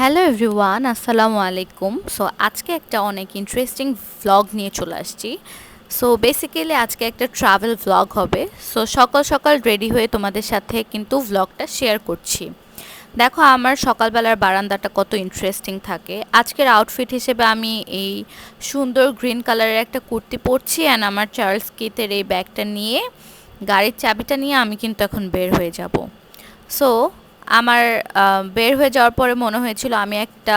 Hello everyone আসসালামু আলাইকুম so আজকে একটা অনেক ইন্টারেস্টিং ভ্লগ নিয়ে চলে আসছি। সো বেসিক্যালি আজকে একটা ট্রাভেল ভ্লগ হবে। সো সকাল সকাল রেডি হয়ে তোমাদের সাথে কিন্তু ভ্লগটা শেয়ার করছি। দেখো, আমার সকালবেলার বারান্দাটা কত ইন্টারেস্টিং থাকে। আজকের আউটফিট হিসেবে আমি এই সুন্দর গ্রিন কালারের একটা কুর্তি পরছি অ্যান্ড আমার চার্লস কিতের এই ব্যাগটা নিয়ে, গাড়ির চাবিটা নিয়ে আমি কিন্তু এখন বের হয়ে যাব। সো আমার বের হয়ে যাওয়ার পরে মনে হয়েছিল আমি একটা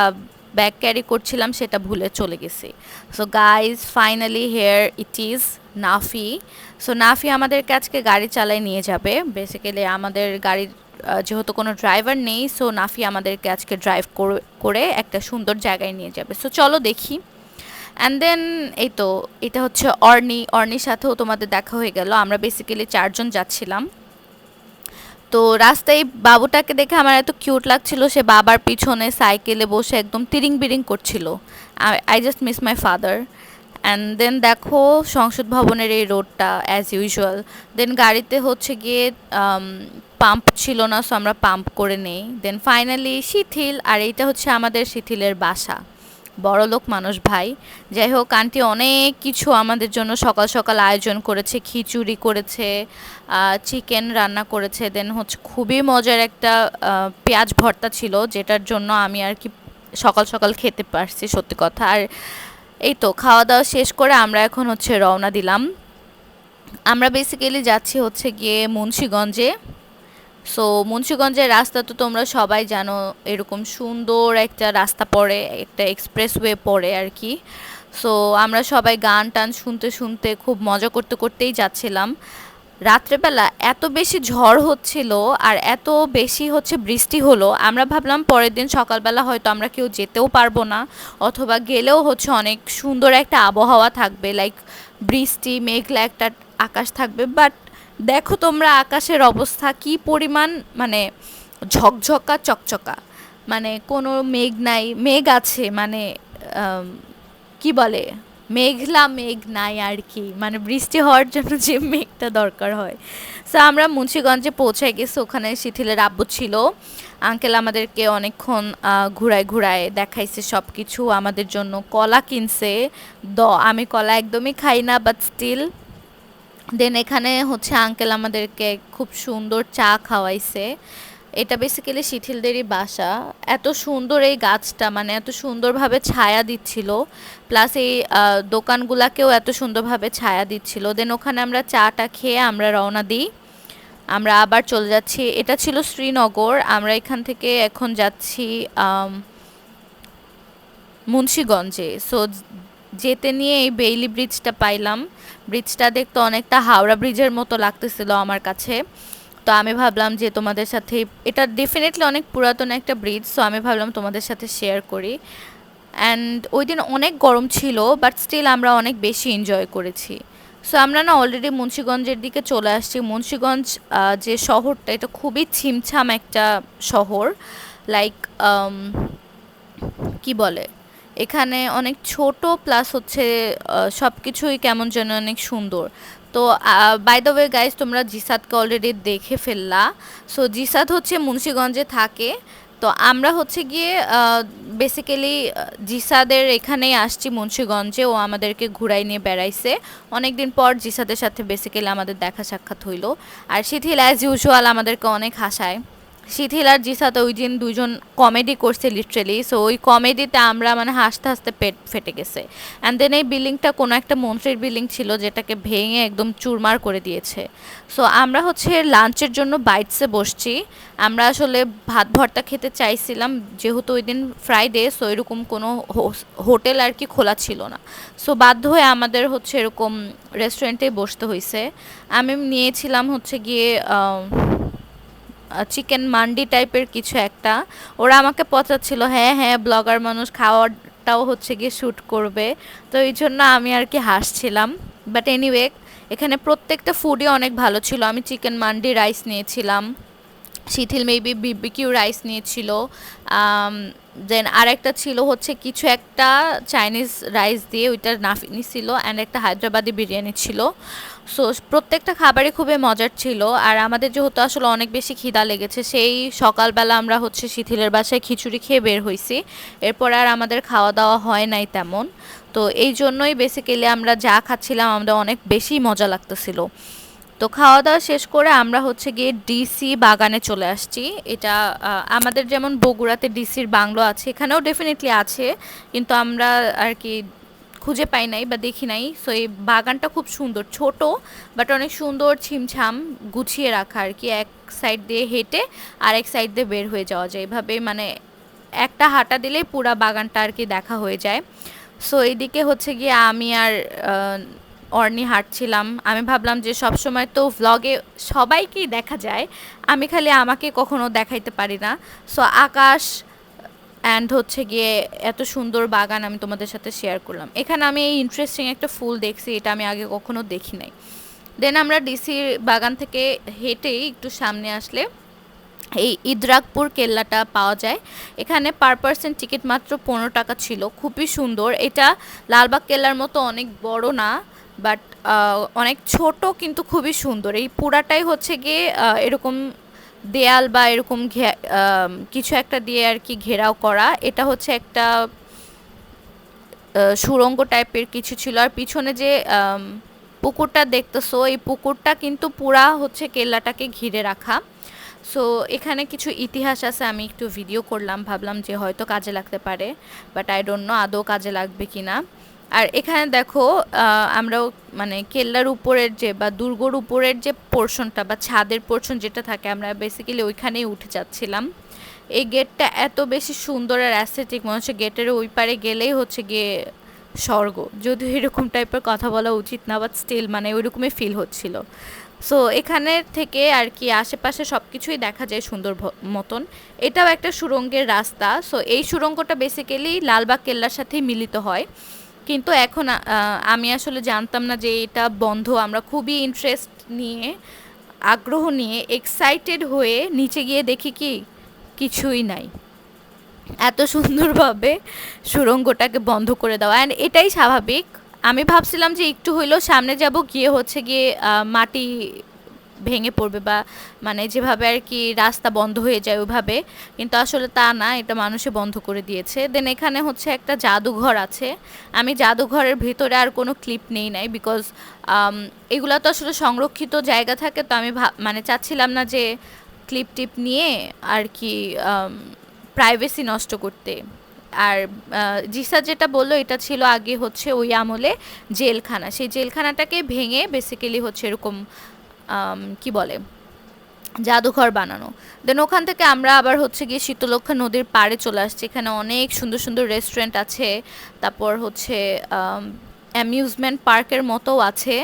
ব্যাগ ক্যারি করছিলাম, সেটা ভুলে চলে গেছি। So guys finally here it is Nafi. So Nafi আমাদেরকে আজকে গাড়ি চালায় নিয়ে যাবে। বেসিক্যালি আমাদের গাড়ির যেহেতু কোনো ড্রাইভার নেই সো নাফি আমাদেরকে আজকে ড্রাইভ করে একটা সুন্দর জায়গায় নিয়ে যাবে। সো চলো দেখি। অ্যান্ড দেন এই তো, এটা হচ্ছে অর্নি। অর্নির সাথেও তোমাদের দেখা হয়ে গেল। আমরা বেসিক্যালি চারজন যাচ্ছিলাম। তো রাস্তায় বাবুটাকে দেখে আমার এত কিউট লাগছিল, সে বাবার পিছনে সাইকেলে বসে একদম তিরিং বিরিং করছিল I just miss my father and then দেখো সংসদ ভবনের এই রোডটা অ্যাজ ইউজুয়াল দেন গাড়িতে হচ্ছে গিয়ে পাম্প ছিল না সো আমরা পাম্প করে নেই। দেন ফাইনালি শিথিল, আর এইটা হচ্ছে আমাদের শিথিলের বাসা। বড়লোক মানুষ ভাই। যাই হোক আন্টি অনেক কিছু আমাদের জন্য সকাল সকাল আয়োজন করেছে, খিচুড়ি করেছে চিকেন রান্না করেছে দেন হচ্ছে খুবই মজার একটা পেঁয়াজ ভর্তা ছিল, যেটার জন্য আমি আর কি সকাল সকাল খেতে পারছি, সত্যি কথা। আর এই তো, খাওয়া দাওয়া শেষ করে আমরা এখন হচ্ছে রওনা দিলাম। আমরা বেসিক্যালি যাচ্ছি হচ্ছে গিয়ে মুন্সীগঞ্জে। সো মুন্সীগঞ্জের রাস্তা তো তোমরা সবাই জানো, এরকম সুন্দর একটা রাস্তা পড়ে, একটা এক্সপ্রেসওয়ে পড়ে আর কি। সো আমরা সবাই গান টান শুনতে শুনতে খুব মজা করতে করতেই যাচ্ছিলাম। রাত্রেবেলা এত বেশি ঝড় হচ্ছিল আর এত বেশি হচ্ছে বৃষ্টি হলো, আমরা ভাবলাম পরের দিন সকালবেলা হয়তো আমরা কেউ যেতেও পারব না, অথবা গেলেও হচ্ছে অনেক সুন্দর একটা আবহাওয়া থাকবে লাইক বৃষ্টি, মেঘলা একটা আকাশ থাকবে বাট দেখো তোমরা আকাশের অবস্থা, কি পরিমাণ মানে ঝকঝকা, চকচকা। মানে কোনো মেঘ নাই, মেঘ আছে মানে কি বলে? মেঘলা মেঘ নাই আর কি। মানে বৃষ্টি হওয়ার জন্য যে মেঘটা দরকার হয়। সো আমরা মুন্সিগঞ্জে পৌঁছে গেছি, ওখানে শিথিলের আব্বু ছিল। আঙ্কেল আমাদেরকে অনেকক্ষণ ঘুরায় ঘুরায় দেখাইছে সব কিছু আমাদের জন্য কলা কিনছে। দ, আমি কলা একদমই খাই না বাট স্টিল দেন এখানে হচ্ছে আঙ্কেল আমাদেরকে খুব সুন্দর চা খাওয়াইছে। এটা বেসিক্যালি শিথিলদেরই বাসা। এত সুন্দর এই গাছটা মানে এত সুন্দরভাবে ছায়া দিচ্ছিল। প্লাস এই দোকানগুলাকেও এত সুন্দরভাবে ছায়া দিচ্ছিল। দেন ওখানে আমরা চাটা খেয়ে আমরা রওনা দিই। আমরা আবার চলে যাচ্ছি। এটা ছিল শ্রীনগর। আমরা এখান থেকে এখন যাচ্ছি মুন্সীগঞ্জে। সো যেতে নিয়ে এই বেইলি ব্রিজটা পাইলাম। ব্রিজটা দেখতে অনেকটা হাওড়া ব্রিজের মতো লাগতেছিল আমার কাছে। তো আমি ভাবলাম যে তোমাদের সাথে, এটা ডেফিনেটলি অনেক পুরাতন একটা ব্রিজ সো আমি ভাবলাম তোমাদের সাথে শেয়ার করি। অ্যান্ড ওই দিন অনেক গরম ছিল বাট স্টিল আমরা অনেক বেশি এনজয় করেছি। সো আমরা না অলরেডি মুন্সীগঞ্জের দিকে চলে আসছি। মুন্সীগঞ্জ যে শহরটা, এটা খুবই ছিমছাম একটা শহর। লাইক কি বলে? এখানে অনেক ছোট প্লাস হচ্ছে সব কিছুই কেমন যেন অনেক সুন্দর। তো বাই দ্য ওয়ে গাইজ তোমরা জিসাদকে অলরেডি দেখে ফেললা। সো জিসাদ হচ্ছে মুন্সীগঞ্জে থাকে। তো আমরা হচ্ছে গিয়ে বেসিক্যালি জিসাদের এখানেই আসছি মুন্সীগঞ্জে। ও আমাদেরকে ঘুরাই নিয়ে বেড়াইছে। অনেক দিন পর জিসাদের সাথে বেসিক্যালি আমাদের দেখা সাক্ষাৎ হইল। আর শিথিল অ্যাজ ইউজুয়াল আমাদেরকে অনেক হাসায়। শিথিল আর জিসাত ওই দিন দুজন কমেডি করছে লিটারেলি সো ওই কমেডিতে আমরা মানে হাসতে হাসতে পেট ফেটে গেছে। অ্যান্ড দেন এই বিল্ডিংটা কোনো একটা মন্ত্রীর বিল্ডিং ছিল যেটাকে ভেঙে একদম চুরমার করে দিয়েছে। সো আমরা হচ্ছে লাঞ্চের জন্য বাইটসে বসছি। আমরা আসলে ভাত ভর্তা খেতে চাইছিলাম, যেহেতু ওই দিন ফ্রাইডে সো এরকম কোনো হোটেল আর কি খোলা ছিল না। সো বাধ্য হয়ে আমাদের হচ্ছে এরকম রেস্টুরেন্টেই বসতে হয়েছে আমি নিয়েছিলাম হচ্ছে গিয়ে চিকেন মান্ডি টাইপের কিছু একটা। ওরা আমাকে পচাচ্ছিল হ্যাঁ হ্যাঁ ব্লগার মানুষ, খাওয়াটাও হচ্ছে গিয়ে শ্যুট করবে। তো এই জন্য আমি আর কি হাসছিলাম। বাট এনিওয়ে এখানে প্রত্যেকটা ফুডই অনেক ভালো ছিল। আমি চিকেন মান্ডি রাইস নিয়েছিলাম। শিথিল মেবি বিবিকিউ রাইস নিয়েছিল দেন আর একটা ছিল হচ্ছে কিছু একটা চাইনিজ রাইস দিয়ে ওইটার নাফিনি ছিল অ্যান্ড একটা হায়দ্রাবাদি বিরিয়ানি ছিল। সো প্রত্যেকটা খাবারই খুবই মজার ছিল আর আমাদের যেহেতু আসলে অনেক বেশি খিদা লেগেছে, সেই সকালবেলা আমরা হচ্ছে শিথিলের বাসায় খিচুড়ি খেয়ে বের হয়েছি এরপর আর আমাদের খাওয়া দাওয়া হয় নাই তেমন। তো এই জন্যই বেসিক্যালি আমরা যা খাচ্ছিলাম, আমাদের অনেক বেশি মজা লাগতেছিল। তো খাওয়া দাওয়া শেষ করে আমরা হচ্ছে গিয়ে ডিসি বাগানে চলে আসছি। এটা আমাদের যেমন বগুড়াতে ডিসির বাংলো আছে, এখানেও ডেফিনেটলি আছে, কিন্তু আমরা আর কি খুঁজে পাই নাই বা দেখি নাই। সো এই বাগানটা খুব সুন্দর, ছোট বাট অনেক সুন্দর ছিমছাম গুছিয়ে রাখা আর কি। এক সাইড দিয়ে হেঁটে আর এক সাইড দিয়ে বের হয়ে যাওয়া যায়। এভাবে মানে একটা হাঁটা দিলেই পুরা বাগানটা আর কি দেখা হয়ে যায়। সো এইদিকে হচ্ছে গিয়ে আমি আর অর্নি হাঁটছিলাম। আমি ভাবলাম যে সব সময় তো ভ্লগে সবাইকেই দেখা যায়। আমি খালি আমাকে কখনো দেখাইতে পারি না। সো আকাশ অ্যান্ড হচ্ছে গিয়ে এত সুন্দর বাগান আমি তোমাদের সাথে শেয়ার করলাম। এখানে আমি এই ইন্টারেস্টিং একটা ফুল দেখছি, এটা আমি আগে কখনো দেখি নাই। দেন আমরা ডিসির বাগান থেকে হেঁটেই একটু সামনে আসলে এই ইদ্রাকপুর কেল্লাটা পাওয়া যায়। এখানে পার পার্সেন্ট টিকিট মাত্র পনেরো টাকা ছিল। খুবই সুন্দর। এটা লালবাগ কেল্লার মতো অনেক বড় না। বাট অনেক ছোট কিন্তু খুবই সুন্দর। এই পুরাটাই হচ্ছে গিয়ে এরকম দেয়াল বা এরকম কিছু একটা দিয়ে আর কি ঘেরাও করা। এটা হচ্ছে একটা আহ, সুড়ঙ্গ টাইপের কিছু ছিল। আর পিছনে যে পুকুরটা দেখতেছো এই পুকুরটা কিন্তু পুরা হচ্ছে কেল্লাটাকে ঘিরে রাখা। সো এখানে কিছু ইতিহাস আছে আমি একটু ভিডিও করলাম ভাবলাম যে হয়তো কাজে লাগতে পারে বাট আই ডোন্ট নো আদৌ কাজে লাগবে কি না আর এখানে দেখো আমরাও মানে কেল্লার উপরের যে বা দুর্গর উপরের যে পোর্শনটা বা ছাদের পোর্শন যেটা থাকে, আমরা বেসিক্যালি ওইখানেই উঠে যাচ্ছিলাম। এই গেটটা এত বেশি সুন্দর আর অ্যাস্থেটিক মনে হচ্ছে গেটের ওই পারে গেলেই হচ্ছে গিয়ে স্বর্গ। যদিও এরকম টাইপের কথা বলা উচিত না বাট স্টিল মানে ওইরকমই ফিল হচ্ছিল। সো এখানে থেকে আর কি আশেপাশে সব কিছুই দেখা যায় সুন্দর মতন। এটাও একটা সুড়ঙ্গের রাস্তা। সো এই সুড়ঙ্গটা বেসিক্যালি লালবাগ কেল্লার সাথেই মিলিত হয়। কিন্তু এখন আমি আসলে জানতাম না যে এটা বন্ধ। আমরা খুবই ইন্টারেস্ট নিয়ে, আগ্রহ নিয়ে এক্সাইটেড হয়ে নিচে গিয়ে দেখি কি, কিছুই নাই। এত সুন্দরভাবে সুড়ঙ্গটাকে বন্ধ করে দেওয়া। অ্যান্ড এটাই স্বাভাবিক। আমি ভাবছিলাম যে একটু হইলেও সামনে যাব, গিয়ে হচ্ছে গিয়ে মাটি ভেঙে পড়বে বা মানে যেভাবে আর কি রাস্তা বন্ধ হয়ে যায় ওইভাবে কিন্তু আসলে তা না, এটা মানুষে বন্ধ করে দিয়েছে। দেন এখানে হচ্ছে একটা জাদুঘর আছে। আমি জাদুঘরের ভিতরে আর কোনো ক্লিপ নেই নাই বিকজ এগুলো তো আসলে সংরক্ষিত জায়গা থাকে, তো আমি মানে চাচ্ছিলাম না যে ক্লিপ টিপ নিয়ে আর কি প্রাইভেসি নষ্ট করতে। আর জিসা যেটা বলল, এটা ছিল আগে হচ্ছে ওই আমলে জেলখানা। সেই জেলখানাটাকে ভেঙে বেসিক্যালি হচ্ছে এরকম কি বলে, জাদুঘর বানানো। দেন ওখান থেকে আমরা আবার হচ্ছে গিয়ে শীতলক্ষা নদীর পাড়ে চলে আসছি। এখানে অনেক সুন্দর সুন্দর রেস্টুরেন্ট আছে। তারপর হচ্ছে অ্যামিউজমেন্ট পার্কের মতো আছে।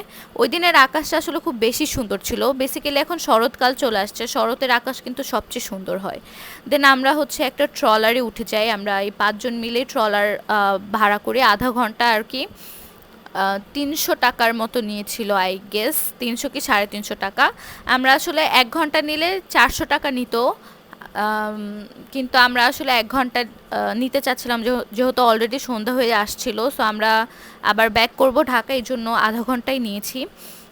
ওই দিনের আকাশটা আসলে খুব বেশি সুন্দর ছিল। বেসিক্যালি এখন শরৎকাল চলে আসছে। শরতের আকাশ কিন্তু সবচেয়ে সুন্দর হয়। দেন আমরা হচ্ছে একটা ট্রলারে উঠে যাই। আমরা এই পাঁচজন মিলে ট্রলার ভাড়া করে আধা ঘণ্টা আর কি তিনশো টাকার মতো নিয়েছিল আই গেস তিনশো কি সাড়ে তিনশো টাকা? আমরা আসলে এক ঘণ্টা নিলে চারশো টাকা নিত। কিন্তু আমরা আসলে এক ঘণ্টা নিতে চাচ্ছিলাম যেহ- যেহেতু অলরেডি সন্ধ্যা হয়ে আসছিল সো আমরা আবার ব্যাক করব ঢাকা, এই জন্য আধা ঘন্টাই নিয়েছি।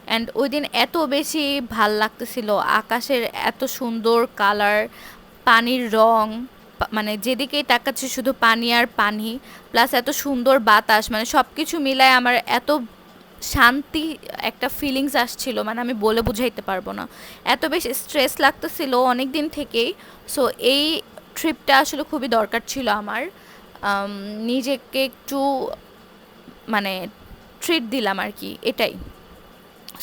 অ্যান্ড ওই দিন এত বেশি ভালো লাগতেছিল, আকাশের এত সুন্দর কালার পানির রং মানে যেদিকেই তাকাচ্ছি শুধু পানি আর পানি প্লাস এত সুন্দর বাতাস মানে সব কিছু মিলায় আমার এত শান্তি একটা ফিলিংস আসছিল মানে আমি বলে বুঝাইতে পারব না। এত বেশি স্ট্রেস লাগতেছিল অনেক দিন থেকেই সো এই ট্রিপটা আসলে খুবই দরকার ছিল আমার। নিজেকে একটু মানে ট্রিট দিলাম আর কি, এটাই।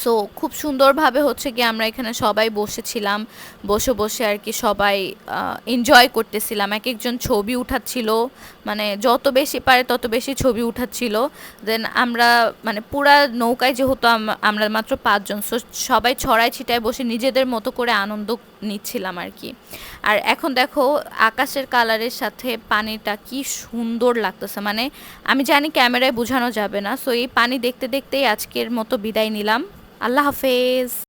সো খুব সুন্দরভাবে হচ্ছে কি আমরা এখানে সবাই বসেছিলাম। বসে বসে আর কি সবাই এনজয় করতেছিলাম। এক একজন ছবি উঠাচ্ছিল। মানে যত বেশি পারে তত বেশি ছবি উঠাচ্ছিল। দেন আমরা মানে পুরা নৌকায় যেহেতু আমরা মাত্র পাঁচজন। সো সবাই ছড়ায় ছিটায় বসে নিজেদের মতো করে আনন্দ নিচ্ছিলাম আর কি। আর এখন দেখো, আকাশের কালারের সাথে পানিটা কি সুন্দর লাগতেছে। মানে আমি জানি ক্যামেরায় বোঝানো যাবে না। সো এই পানি দেখতে দেখতেই আজকের মতো বিদায় নিলাম। আল্লাহ হাফেজ।